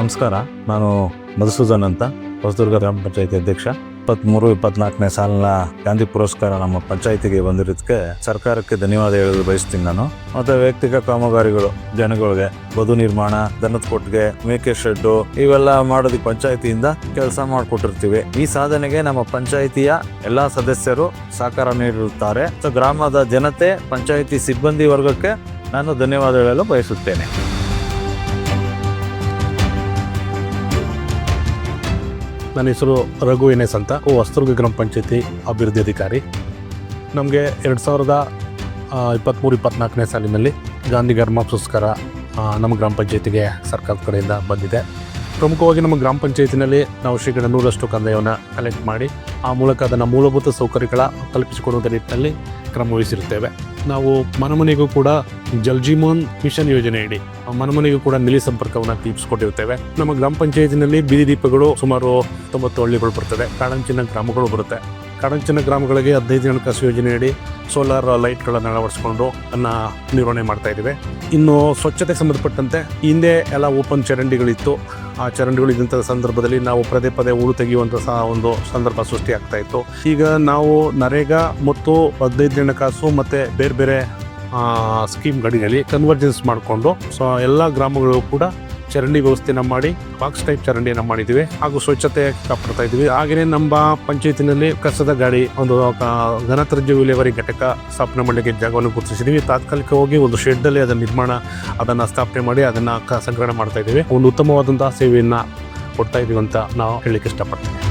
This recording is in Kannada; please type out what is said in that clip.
ನಮಸ್ಕಾರ, ನಾನು ಮಧುಸೂದನ್ ಅಂತ, ಹೊಸದುರ್ಗ ಗ್ರಾಮ ಪಂಚಾಯತಿ ಅಧ್ಯಕ್ಷ. ಇಪ್ಪತ್ಮೂರು, ಇಪ್ಪತ್ನಾಲ್ಕನೇ ಸಾಲಿನ ಗಾಂಧಿ ಪುರಸ್ಕಾರ ನಮ್ಮ ಪಂಚಾಯತಿಗೆ ಬಂದಿರೋದಕ್ಕೆ ಸರ್ಕಾರಕ್ಕೆ ಧನ್ಯವಾದ ಹೇಳಲು ಬಯಸ್ತೀನಿ ನಾನು. ಮತ್ತೆ ವೈಯಕ್ತಿಕ ಕಾಮಗಾರಿಗಳು, ಜನಗಳಿಗೆ ಬದು ನಿರ್ಮಾಣ, ದನದ ಕೊಟ್ಟಿಗೆ, ಮೇಕೆ ಶೆಡ್ಡು, ಇವೆಲ್ಲ ಮಾಡೋದಕ್ಕೆ ಪಂಚಾಯತಿಯಿಂದ ಕೆಲಸ ಮಾಡಿಕೊಟ್ಟಿರ್ತೀವಿ. ಈ ಸಾಧನೆಗೆ ನಮ್ಮ ಪಂಚಾಯತಿಯ ಎಲ್ಲಾ ಸದಸ್ಯರು ಸಹಕಾರ ನೀಡಿರುತ್ತಾರೆ. ಗ್ರಾಮದ ಜನತೆ, ಪಂಚಾಯತಿ ಸಿಬ್ಬಂದಿ ವರ್ಗಕ್ಕೆ ನಾನು ಧನ್ಯವಾದ ಹೇಳಲು ಬಯಸುತ್ತೇನೆ. ನನ್ನ ಹೆಸರು ರಘು ಎನ್ಎಸ್ ಅಂತ. ಹೊಸದುರ್ಗ ಗ್ರಾಮ ಪಂಚಾಯತಿ ಅಭಿವೃದ್ಧಿ ಅಧಿಕಾರಿ. ನಮಗೆ ಎರಡು ಸಾವಿರದ ಇಪ್ಪತ್ತ್ಮೂರು ಇಪ್ಪತ್ನಾಲ್ಕನೇ ಸಾಲಿನಲ್ಲಿ ಗಾಂಧಿ ಗರ್ಮ ಪುರಸ್ಕಾರ ನಮ್ಮ ಗ್ರಾಮ ಪಂಚಾಯತಿಗೆ ಸರ್ಕಾರದ ಕಡೆಯಿಂದ ಬಂದಿದೆ. ಪ್ರಮುಖವಾಗಿ ನಮ್ಮ ಗ್ರಾಮ ಪಂಚಾಯತಿನಲ್ಲಿ ನಾವು ಶೇಕಡ ನೂರಷ್ಟು ಕಂದಾಯವನ್ನು ಕಲೆಕ್ಟ್ ಮಾಡಿ, ಆ ಮೂಲಕ ಅದನ್ನು ಮೂಲಭೂತ ಸೌಕರ್ಯಗಳ ಕಲ್ಪಿಸಿಕೊಡುವುದರ ನಿಟ್ಟಿನಲ್ಲಿ ಕ್ರಮ ವಹಿಸಿರುತ್ತೇವೆ. ನಾವು ಮನಮನೆಗೂ ಕೂಡ ಜಲ್ ಜೀವನ್ ಮಿಷನ್ ಯೋಜನೆಯಡಿ ಮನಮನೆಗೂ ಕೂಡ ನಿಲಿ ಸಂಪರ್ಕವನ್ನು ತೀರ್ಪಿಸ್ಕೊಟ್ಟಿರ್ತೇವೆ ನಮ್ಮ ಗ್ರಾಮ ಪಂಚಾಯತಿನಲ್ಲಿ ಬೀದಿ ದೀಪಗಳು ಸುಮಾರು ತೊಂಬತ್ತು ಹಳ್ಳಿಗಳು ಬರ್ತದೆ. ಕಾಡಂಚಿನ ಗ್ರಾಮಗಳು ಬರುತ್ತೆ. ಕಾಡಂಚಿನ ಗ್ರಾಮಗಳಿಗೆ ಹದಿನೈದು ಹಣಕಾಸು ಯೋಜನೆಯಡಿ ಸೋಲಾರ್ ಲೈಟ್ಗಳನ್ನು ಅಳವಡಿಸ್ಕೊಂಡು ಅನ್ನ ನಿರ್ವಹಣೆ ಮಾಡ್ತಾ ಇದ್ದೇವೆ. ಇನ್ನು ಸ್ವಚ್ಛತೆ ಸಂಬಂಧಪಟ್ಟಂತೆ ಹಿಂದೆ ಎಲ್ಲ ಓಪನ್ ಚರಂಡಿಗಳಿತ್ತು. ಆ ಚರಂಡಿಗಳು ಇದ್ದಂಥ ಸಂದರ್ಭದಲ್ಲಿ ನಾವು ಪದೇ ಪದೇ ಹೂಳು ತೆಗೆಯುವಂಥ ಸಹ ಒಂದು ಸಂದರ್ಭ ಸೃಷ್ಟಿ ಆಗ್ತಾ ಇತ್ತು. ಈಗ ನಾವು ನರೇಗಾ ಮತ್ತು ಹದಿನೈದು ಹಣಕಾಸು ಮತ್ತು ಬೇರೆ ಬೇರೆ ಸ್ಕೀಮ್ಗಳಿನಲ್ಲಿ ಕನ್ವರ್ಜೆನ್ಸ್ ಮಾಡಿಕೊಂಡು ಸೊ ಎಲ್ಲ ಗ್ರಾಮಗಳು ಕೂಡ ಚರಂಡಿ ವ್ಯವಸ್ಥೆಯನ್ನು ಮಾಡಿ ಬಾಕ್ಸ್ ಟೈಪ್ ಚರಂಡಿಯನ್ನು ಮಾಡಿದ್ದೀವಿ ಹಾಗೂ ಸ್ವಚ್ಛತೆ ಕಾಪಾಡ್ತಾ ಇದ್ದೀವಿ ಹಾಗೆಯೇ ನಮ್ಮ ಪಂಚಾಯತಿನಲ್ಲಿ ಕಸದ ಗಾಡಿ, ಒಂದು ಘನತ್ಯಾಜ್ಯ ವಿಲೇವಾರಿ ಘಟಕ ಸ್ಥಾಪನೆ ಮಾಡಲಿಕ್ಕೆ ಜಾಗವನ್ನು ಗುರುತಿಸಿದ್ದೀವಿ ತಾತ್ಕಾಲಿಕವಾಗಿ ಒಂದು ಶೆಡ್ಡಲ್ಲಿ ಅದರ ನಿರ್ಮಾಣ, ಅದನ್ನು ಸ್ಥಾಪನೆ ಮಾಡಿ ಅದನ್ನು ಸಂಗ್ರಹಣೆ ಮಾಡ್ತಾ ಇದ್ದೀವಿ. ಒಂದು ಉತ್ತಮವಾದಂತಹ ಸೇವೆಯನ್ನು ಕೊಡ್ತಾ ಇದ್ದೀವಿ ಅಂತ ನಾವು ಹೇಳಲಿಕ್ಕೆ ಇಷ್ಟಪಡ್ತೀವಿ.